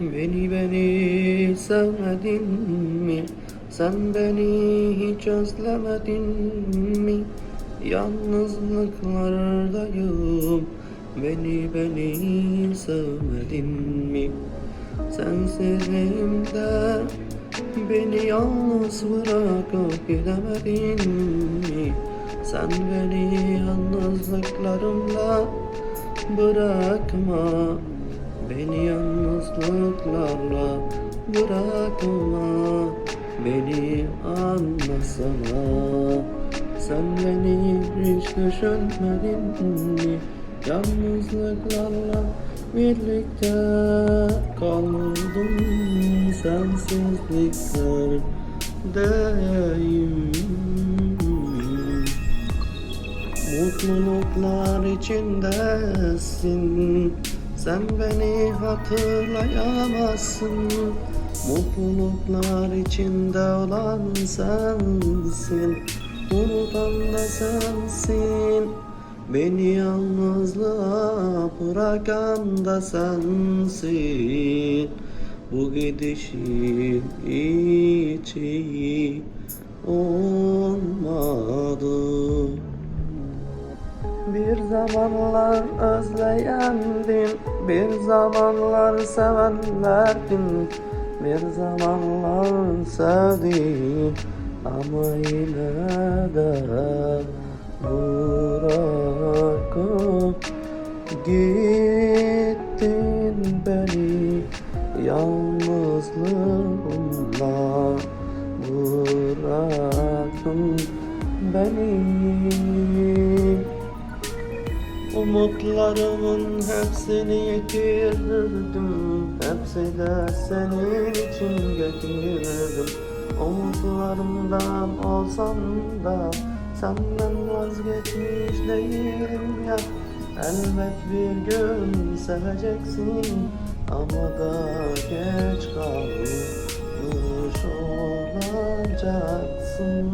Beni beni sevmedin mi? Sen beni hiç özlemedin mi? Yalnızlıklardayım Beni beni sevmedin mi? Sensizliğimde Beni yalnız bırakıp gidemedin mi? Sen beni yalnızlıklarımla bırakma Beni yalnızlıklarla bırakma Beni anlasana. Sen beni hiç düşünmedin mi? Yalnızlıklarla birlikte kaldım Sensizliklerdeyim Mutluluklar içindesin Sen beni hatırlayamazsın. Mutluluklar içinde olan sensin. Unutan da sensin. Beni yalnızlığa bırakan da sensin. Bu gidişin hiç iyi olmadı bir zamanlar özleyendin Bir zamanlar sevenlerdin Bir zamanlar sevdin Ama yine de Bırakıp Gittin beni Yalnızlığımla. Bıraktın beni Umutlarımın hepsini yitirdim. Hepsi de senin için getirdim. Umutlarımdan olsam da Senden vazgeçmiş değilim ya. Elbet bir gün seveceksin Ama da geç kalmış. Olacaksın